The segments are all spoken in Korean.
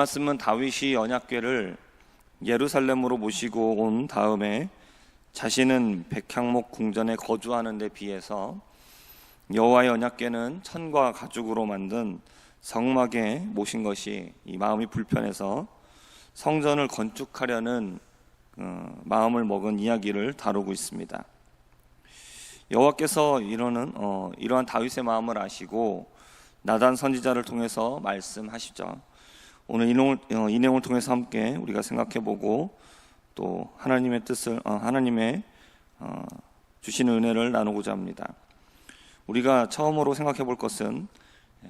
말씀은 다윗이 언약궤를 예루살렘으로 모시고 온 다음에 자신은 백향목 궁전에 거주하는 데 비해서 여호와의 언약궤는 천과 가죽으로 만든 성막에 모신 것이 이 마음이 불편해서 성전을 건축하려는 어, 마음을 먹은 이야기를 다루고 있습니다. 여호와께서 이러는 어, 이러한 다윗의 마음을 아시고 나단 선지자를 통해서 말씀하시죠. 오늘 이 내용을, 어, 이 내용을 통해서 함께 우리가 생각해보고 또 하나님의 뜻을 어, 하나님의 어, 주시는 은혜를 나누고자 합니다. 우리가 처음으로 생각해 볼 것은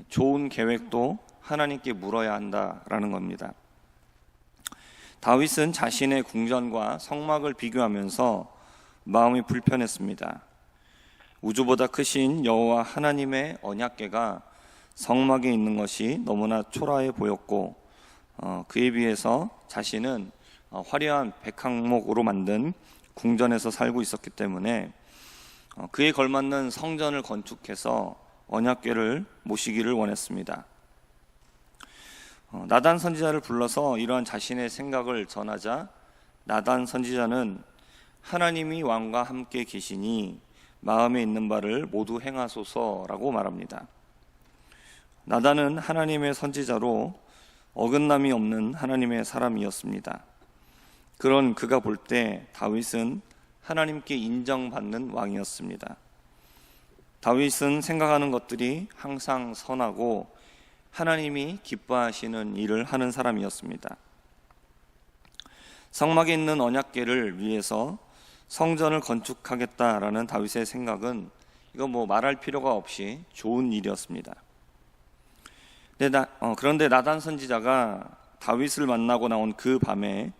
좋은 계획도 하나님께 물어야 한다라는 겁니다. 다윗은 자신의 궁전과 성막을 비교하면서 마음이 불편했습니다. 우주보다 크신 여호와 하나님의 언약궤가 성막에 있는 것이 너무나 초라해 보였고 어, 그에 비해서 자신은 어, 화려한 백항목으로 만든 궁전에서 살고 있었기 때문에 어, 그에 걸맞는 성전을 건축해서 언약궤를 모시기를 원했습니다. 어, 나단 선지자를 불러서 이러한 자신의 생각을 전하자 나단 선지자는 하나님이 왕과 함께 계시니 마음에 있는 바를 모두 행하소서라고 말합니다. 나단은 하나님의 선지자로 어긋남이 없는 하나님의 사람이었습니다. 그런 그가 볼 때 다윗은 하나님께 인정받는 왕이었습니다. 다윗은 생각하는 것들이 항상 선하고 하나님이 기뻐하시는 일을 하는 사람이었습니다. 성막에 있는 언약궤를 위해서 성전을 건축하겠다라는 다윗의 생각은 이거 뭐 말할 필요가 없이 좋은 일이었습니다. 나, 어, 그런데 나단 선지자가 다윗을 만나고 나온 그 밤에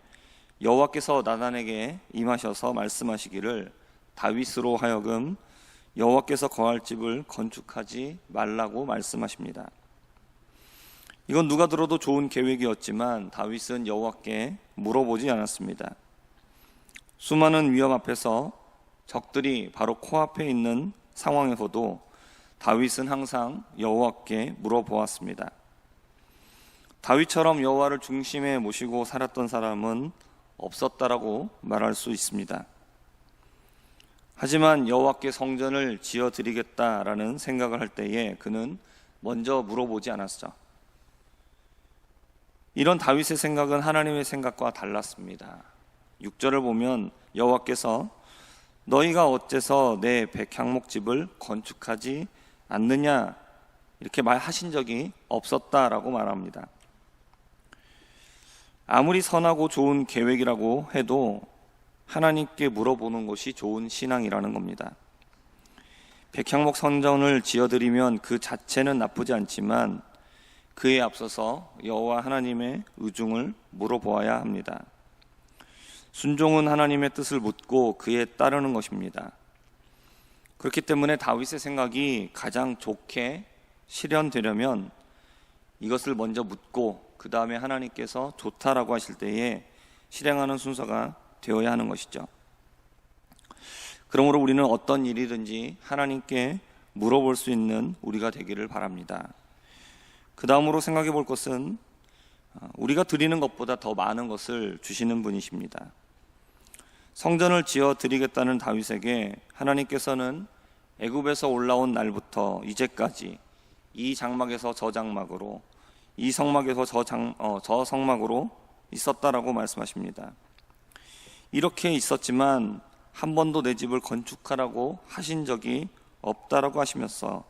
여호와께서 나단에게 임하셔서 말씀하시기를 다윗으로 하여금 여호와께서 거할 집을 건축하지 말라고 말씀하십니다. 이건 누가 들어도 좋은 계획이었지만 다윗은 여호와께 물어보지 않았습니다. 수많은 위험 앞에서 적들이 바로 코앞에 있는 상황에서도 다윗은 항상 여호와께 물어보았습니다. 다윗처럼 여호와를 중심에 모시고 살았던 사람은 없었다라고 말할 수 있습니다. 하지만 여호와께 성전을 지어 드리겠다라는 생각을 할 때에 그는 먼저 물어보지 않았죠. 이런 다윗의 생각은 하나님의 생각과 달랐습니다. 6절을 보면 여호와께서 너희가 어째서 내 백향목집을 건축하지 않느냐 이렇게 말하신 적이 없었다라고 말합니다. 아무리 선하고 좋은 계획이라고 해도 하나님께 물어보는 것이 좋은 신앙이라는 겁니다. 백향목 선전을 지어드리면 그 자체는 나쁘지 않지만 그에 앞서서 여호와 하나님의 의중을 물어보아야 합니다. 순종은 하나님의 뜻을 묻고 그에 따르는 것입니다. 그렇기 때문에 다윗의 생각이 가장 좋게 실현되려면 이것을 먼저 묻고 그 다음에 하나님께서 좋다라고 하실 때에 실행하는 순서가 되어야 하는 것이죠. 그러므로 우리는 어떤 일이든지 하나님께 물어볼 수 있는 우리가 되기를 바랍니다. 그 다음으로 생각해 볼 것은 어, 우리가 드리는 것보다 더 많은 것을 주시는 분이십니다. 성전을 지어 드리겠다는 다윗에게 하나님께서는 애굽에서 올라온 날부터 이제까지 이 장막에서 저 장막으로 이 성막에서 저, 장, 어, 저 성막으로 있었다라고 말씀하십니다. 이렇게 있었지만 한 번도 내 집을 건축하라고 하신 적이 없다라고 하시면서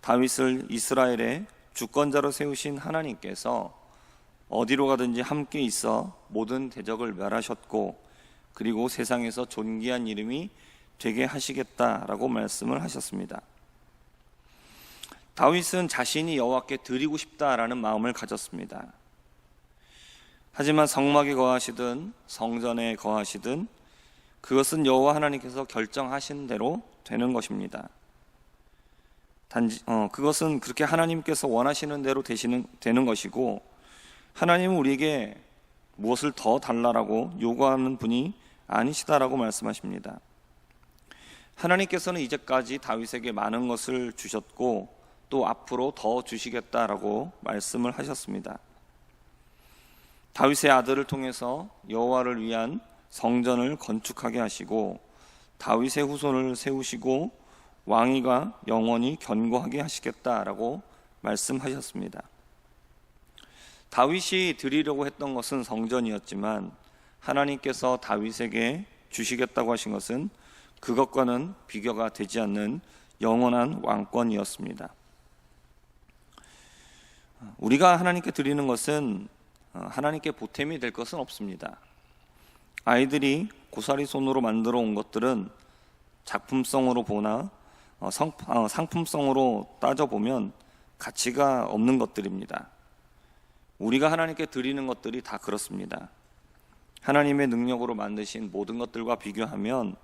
다윗을 이스라엘의 주권자로 세우신 하나님께서 어디로 가든지 함께 있어 모든 대적을 멸하셨고 그리고 세상에서 존귀한 이름이 되게 하시겠다라고 말씀을 하셨습니다. 다윗은 자신이 여호와께 드리고 싶다라는 마음을 가졌습니다. 하지만 성막에 거하시든 성전에 거하시든 그것은 여호와 하나님께서 결정하신 대로 되는 것입니다. 단지 어, 그것은 그렇게 하나님께서 원하시는 대로 되시는 되는 것이고 하나님은 우리에게 무엇을 더 달라라고 요구하는 분이 아니시다라고 말씀하십니다. 하나님께서는 이제까지 다윗에게 많은 것을 주셨고 또 앞으로 더 주시겠다라고 말씀을 하셨습니다. 다윗의 아들을 통해서 여호와를 위한 성전을 건축하게 하시고 다윗의 후손을 세우시고 왕위가 영원히 견고하게 하시겠다라고 말씀하셨습니다. 다윗이 드리려고 했던 것은 성전이었지만 하나님께서 다윗에게 주시겠다고 하신 것은 그것과는 비교가 되지 않는 영원한 왕권이었습니다. 우리가 하나님께 드리는 것은 어, 하나님께 보탬이 될 것은 없습니다. 아이들이 고사리 손으로 만들어 온 것들은 작품성으로 보나 어, 성, 어, 상품성으로 따져보면 가치가 없는 것들입니다. 우리가 하나님께 드리는 것들이 다 그렇습니다. 하나님의 능력으로 만드신 모든 것들과 비교하면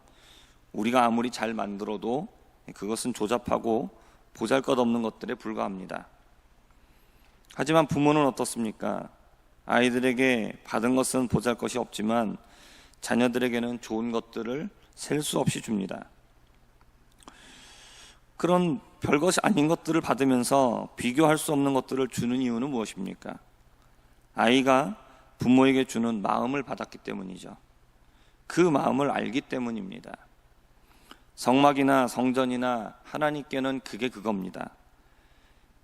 우리가 아무리 잘 만들어도 그것은 조잡하고 보잘 것 없는 것들에 불과합니다. 하지만 부모는 어떻습니까? 아이들에게 받은 것은 보잘 것이 없지만 자녀들에게는 좋은 것들을 셀 수 없이 줍니다. 그런 별것이 아닌 것들을 받으면서 비교할 수 없는 것들을 주는 이유는 무엇입니까? 아이가 부모에게 주는 마음을 받았기 때문이죠. 그 마음을 알기 때문입니다. 성막이나 성전이나 하나님께는 그게 그겁니다.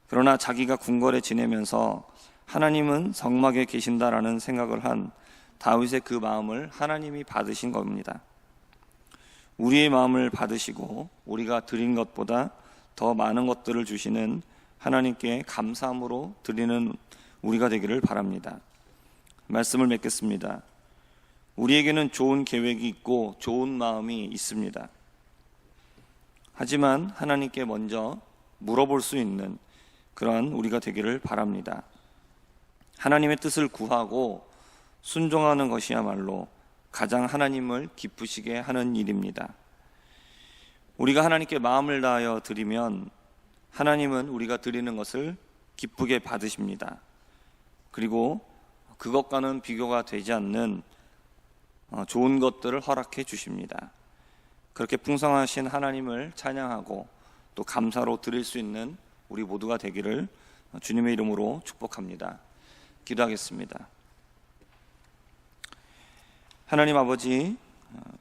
그러나 자기가 궁궐에 지내면서 하나님은 성막에 계신다라는 생각을 한 다윗의 그 마음을 하나님이 받으신 겁니다. 우리의 마음을 받으시고 우리가 드린 것보다 더 많은 것들을 주시는 하나님께 감사함으로 드리는 우리가 되기를 바랍니다. 말씀을 맺겠습니다. 우리에게는 좋은 계획이 있고 좋은 마음이 있습니다. 하지만 하나님께 먼저 물어볼 수 있는 그러한 우리가 되기를 바랍니다. 하나님의 뜻을 구하고 순종하는 것이야말로 가장 하나님을 기쁘시게 하는 일입니다. 우리가 하나님께 마음을 다하여 드리면 하나님은 우리가 드리는 것을 기쁘게 받으십니다. 그리고 그것과는 비교가 되지 않는 어, 좋은 것들을 허락해 주십니다. 그렇게 풍성하신 하나님을 찬양하고 또 감사로 드릴 수 있는 우리 모두가 되기를 주님의 이름으로 축복합니다. 기도하겠습니다. 하나님 아버지,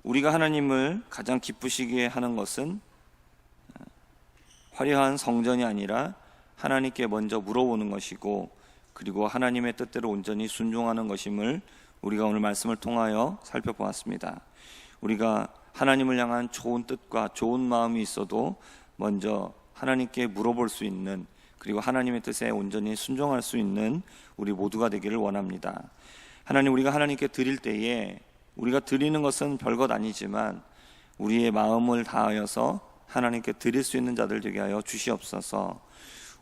우리가 하나님을 가장 기쁘시게 하는 것은 화려한 성전이 아니라 하나님께 먼저 물어보는 것이고 그리고 하나님의 뜻대로 온전히 순종하는 것임을 우리가 오늘 말씀을 통하여 살펴보았습니다. 우리가 하나님을 향한 좋은 뜻과 좋은 마음이 있어도 먼저 하나님께 물어볼 수 있는 그리고 하나님의 뜻에 온전히 순종할 수 있는 우리 모두가 되기를 원합니다. 하나님 우리가 하나님께 드릴 때에 우리가 드리는 것은 별것 아니지만 우리의 마음을 다하여서 하나님께 드릴 수 있는 자들 되게 하여 주시옵소서.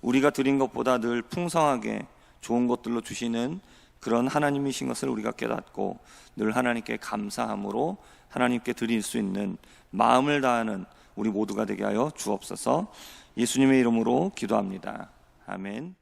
우리가 드린 것보다 늘 풍성하게 좋은 것들로 주시는 그런 하나님이신 것을 우리가 깨닫고 늘 하나님께 감사함으로 하나님께 드릴 수 있는 마음을 다하는 우리 모두가 되게 하여 주옵소서. 예수님의 이름으로 기도합니다. 아멘.